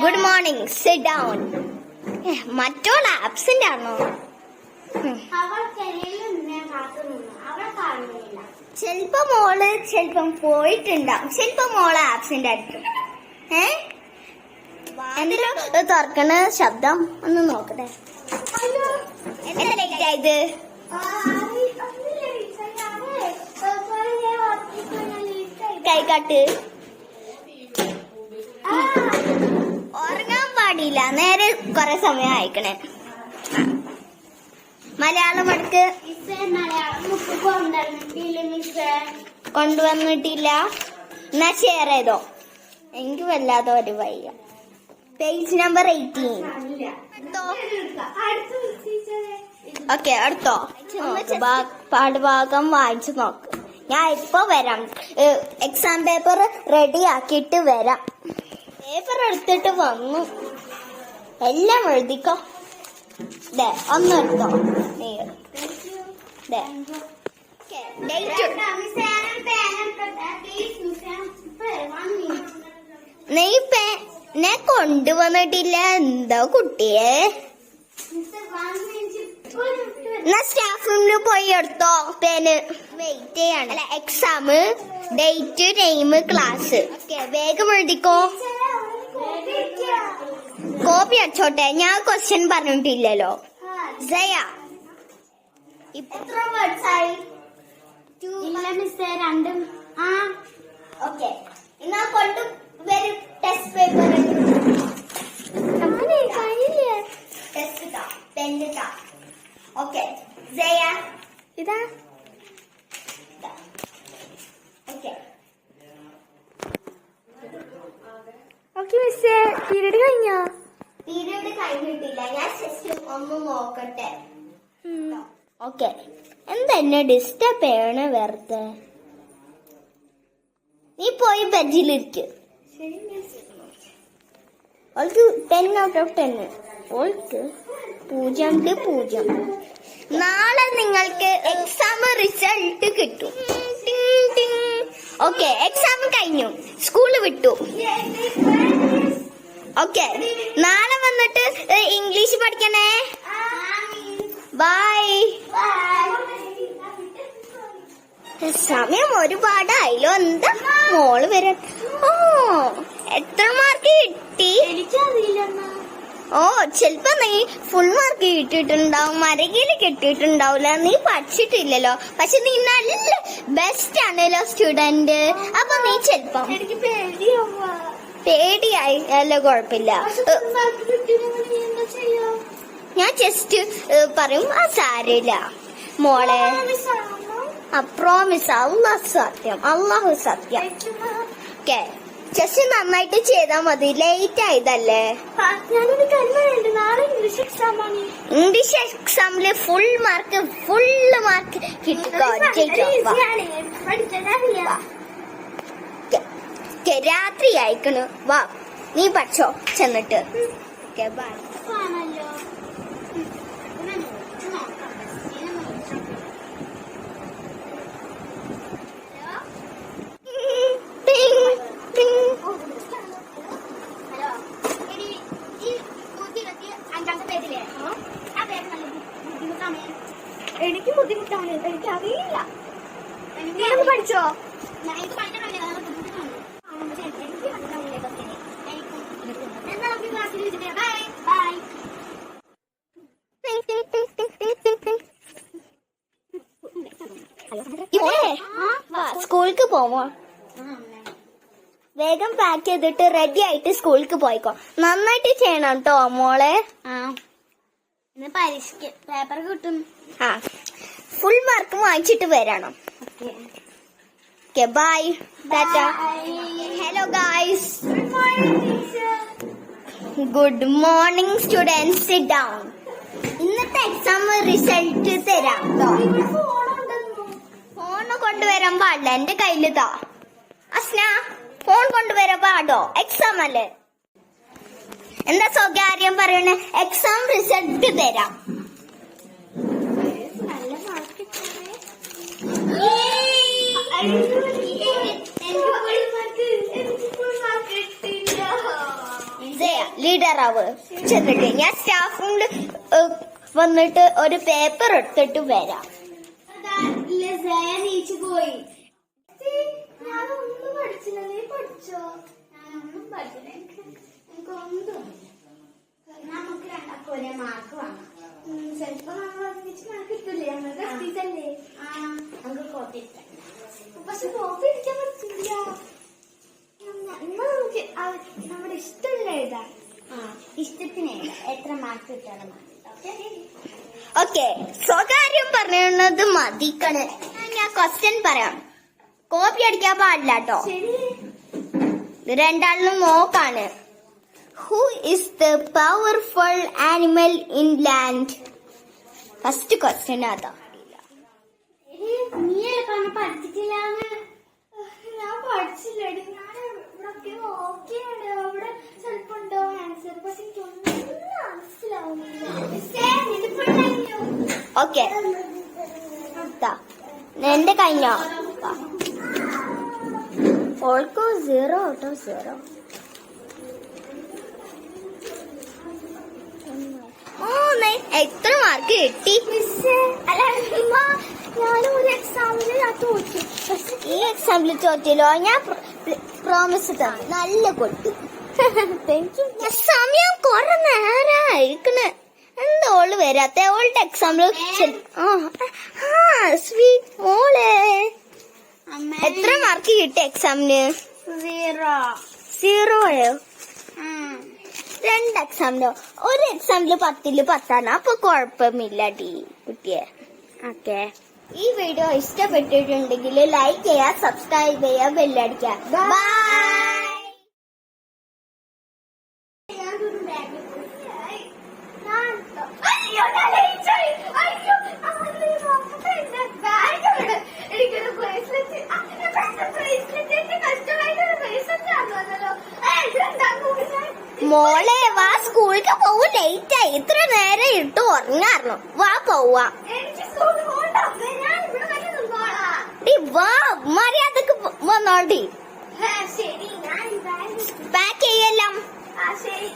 Good morning sit down മറ്റോൾ absent ആണോ? ചെലപ്പോ മോൾ ചെലപ്പം പോയിട്ടുണ്ടാവും. ചെലപ്പോ മോൾ ആബ്സെന്റ് ആയിരിക്കും. ഏ? എന്തെങ്കിലും തുറക്കണ ശബ്ദം? ഒന്ന് നോക്കട്ടെ. എന്താ ലേറ്റ് ആയത് കൈകാട്ട് പാടില്ല നേരെ കുറെ സമയം അയക്കണേ മലയാളം അടുക്ക് കൊണ്ടുവന്നിട്ടില്ല. എന്നാ ഷെയർ ചെയ്തോ? എനിക്ക് വല്ലാതെ ഒരു വയ്യ. പേജ് നമ്പർ എയ്റ്റീൻ ഓക്കെ അടുത്തോ പാഠഭാഗം വായിച്ചു നോക്ക്. ഞാൻ ഇപ്പൊ വരാം. എക്സാം പേപ്പർ റെഡി ആക്കിയിട്ട് വരാം. പേപ്പർ എടുത്തിട്ട് വന്നു. എല്ലാം എഴുതിക്കോ. ദേ ഒന്ന് എടുത്തോ. നീ ദേ പെന്നെ കൊണ്ടുവന്നിട്ടില്ല. എന്തോ കുട്ടിയെ? എന്നാ സ്റ്റാഫ് റൂമിൽ പോയി എടുത്തോ. പേന്. വെയിറ്റ് ചെയ്യാണ്. അല്ല exam date time class okay വേഗം എഴുതിക്കോ. കോപ്പി അടിച്ചോട്ടെ? ഞാൻ ക്വസ്റ്റ്യൻ പറഞ്ഞിട്ടില്ലല്ലോ. ജയ. എത്ര വേർഡ്സ് ആയി? രണ്ടും. ആ. ഓക്കെ എന്നാ കൊണ്ട് വരും test paper test okay Jaya. ഇതാ ഓക്കെ ഓക്കെ മിസ്സേ പീരീഡ് കഴിഞ്ഞോ? പീരീഡ് കഴിഞ്ഞിട്ടില്ല. ഞാൻ ജസ്റ്റ് ഒന്ന് നോക്കട്ടെ. ഓക്കെ. എന്തെന്നെ ഡിസ്റ്റർബ് ചെയ്യണ വെറുതെ? നീ പോയി ബെഞ്ചിലിരിക്കും. ഓൾക്ക് ടെൻ ഔട്ട് ഓഫ് ടെൻ ഓൾക്ക് പൂജ്യം ടു പൂജ്യം. നാളെ നിങ്ങൾക്ക് എക്സാം റിസൾട്ട് കിട്ടും. ഓക്കെ എക്സാം കഴിഞ്ഞു. സ്കൂൾ വിട്ടു. ഓക്കെ നാളെ വന്നിട്ട് ഇംഗ്ലീഷ് പഠിക്കണേ. ബൈ സമയം ഒരുപാടായല്ലോ എന്താ മോൾ വരാൻ? ഓ എത്ര മാർക്ക് കിട്ടി? എനിക്കറിയില്ലെന്നാ. ഓ ചെലപ്പോ നീ ഫുൾ മാർക്ക് കിട്ടിയിട്ടുണ്ടാവും മരകിൽ കിട്ടിയിട്ടുണ്ടാവില്ല നീ പഠിച്ചിട്ടില്ലല്ലോ. പക്ഷെ നീ നല്ല ബെസ്റ്റ് ആണല്ലോ സ്റ്റുഡന്റ് അപ്പൊ നീ ചെലപ്പം പേടിയായി. അല്ല കുഴപ്പമില്ല. ഞാൻ ജസ്റ്റ് പറയും ആ സാരില്ല മോളെ അപ്രോമിസ് ആ പ്രോമിസ് അള്ളാഹ് സത്യം. അള്ളാഹു സത്യം. ഓക്കെ ജസ്റ്റ് നന്നായിട്ട് ചെയ്താൽ മതി. ലേറ്റ് ആയതല്ലേ? ഞാനൊരു നാളെ ഇംഗ്ലീഷ് എക്സാം ആണ്. ഇംഗ്ലീഷ് എക്സാമിൽ ഫുൾ മാർക്ക് ഫുൾ മാർക്ക് കിട്ടിക്കോ രാത്രി അയക്കണു വാ നീ പഠിച്ചോ? ചെന്നിട്ട്. ഓക്കെ ബൈ ആണല്ലോ ഹലോ എടി ഈ നൂറ്റി ഇരുപത്തി അഞ്ചാമത്തെ പേജില്ലേ ആ പേര് നല്ല ബുദ്ധിമുട്ടാണ് എനിക്ക് ബുദ്ധിമുട്ടാണ് എനിക്ക് അറിയില്ല എനിക്ക് നീ പഠിച്ചോ എനിക്ക് പഠിക്കണമല്ലേ നല്ല ബുദ്ധിമുട്ടാണ് എനിക്ക് മനസ്സിലാവില്ലേ ക്വസ്റ്റ്യൻ എന്നാ നമുക്ക് ക്ലാസ്സിൽ വെച്ചിട്ട് ബൈ ബൈ സ്കൂൾക്ക് പോവോ. വേഗം പാക്ക് ചെയ്തിട്ട് റെഡി ആയിട്ട് സ്കൂൾക്ക് പോയിക്കോ. നന്നായിട്ട് ചെയ്യണം കേട്ടോ മോളെ. പരീക്ഷയ്ക്ക് പേപ്പർ കിട്ടും. ആ. ഫുൾ മാർക്ക് വാങ്ങിച്ചിട്ട് വരണം. Okay bye Good hello teacher. Good morning students. Sit down ഇന്നത്തെ എക്സാം റിസൾട്ട് തരാം ഫോൺ കൊണ്ടുവരാൻ പാടില്ല. എന്റെ കയ്യിൽ താ. അസ്ന ഫോൺ കൊണ്ടുവരാൻ പാടോ? എക്സാം അല്ലേ? എന്താ സ്വകാര്യം പറയണേ? എക്സാം റിസൾട്ട് തരാം. നല്ല മാർക്ക് ലീഡർ ഞാൻ സ്റ്റാഫും വന്നിട്ട് ഒരു പേപ്പർ എടുത്തിട്ട് വരാം. പോയി. ഞാനൊന്നും പഠിച്ചില്ല. നീ പഠിച്ചോ? എനിക്ക് ഒരേ മാർക്ക്. പക്ഷെ കോപ്പി അടിക്കാൻ പറ്റില്ല എന്നാ നമുക്ക് നമ്മുടെ ഇഷ്ടമുള്ള എഴുതാം ഇഷ്ടത്തിന് എഴുതാം എത്ര മാർക്ക് കിട്ടണം ഓക്കെ സ്വകാര്യം പറയുന്നത് മതിക്കണ്. ഞാൻ ക്വസ്റ്റ്യൻ പറയാം. കോപ്പി അടിക്കാൻ പാടില്ല കേട്ടോ രണ്ടാളിലും നോക്കാണ് who is the powerful animal in land first question അതാ നീയല്ലേ പറഞ്ഞ പഠിച്ചിട്ടില്ലാന്ന്? ഞാൻ പഠിച്ചില്ലടി. ഞാൻ ഓക്കെയാണ് അവിടെ ചിലപ്പോ ആൻസർ പക്ഷെ എനിക്കൊന്നും മനസ്സിലാവുന്നില്ല. ഓക്കെ എന്റെ കഴിഞ്ഞോ. ഓൾക്കോ സീറോ ഔട്ട്? സീറോ എത്ര മാർക്ക് കിട്ടി? മിസ്സേ, അല്ല ഞാനും എക്സാമിൽ ഞാൻ തോറ്റു പക്ഷെ ഈ എക്സാമ്പിൾ തോറ്റല്ലോ ഞാൻ പ്രോമിസ് തന്നു നല്ല ഞാൻ സമയം കൊറേ നേരായിരിക്കണ്. എന്താ ഓൾ വരാത്ത? ഓളുടെ എക്സാമ്പിൾ സ്വീറ്റ് മോളെ. എത്ര മാർക്ക് കിട്ടി എക്സാമിന് സീറോ സീറോയോ രണ്ട് എക്സാമിലോ ഒരു എക്സാമിൽ പത്തിൽ പത്താണ്? അപ്പൊ കുഴപ്പമില്ല ഡി കുട്ടിയെ. ഓക്കെ. ഈ വീഡിയോ ഇഷ്ടപ്പെട്ടിട്ടുണ്ടെങ്കിൽ ലൈക്ക് ചെയ്യുക സബ്സ്ക്രൈബ് ചെയ്യുക ബെല്ലടിക്കുക മോളെ വാ സ്കൂളിലേക്ക് പോകും ലേറ്റായി ഇത്ര നേരം ഇട്ട് ഉറങ്ങാറുന്നു വാ പോവാ എനിക്ക് സ്കൂളിൽ പോകണ്ട. ഞാൻ ഇവിടെ വരെ നിന്നോളാം. ഡി വാ മര്യാദയ്ക്ക് വന്നോണ്ടി ശരി പാക്ക് ചെയ്യെല്ലാം. ശരി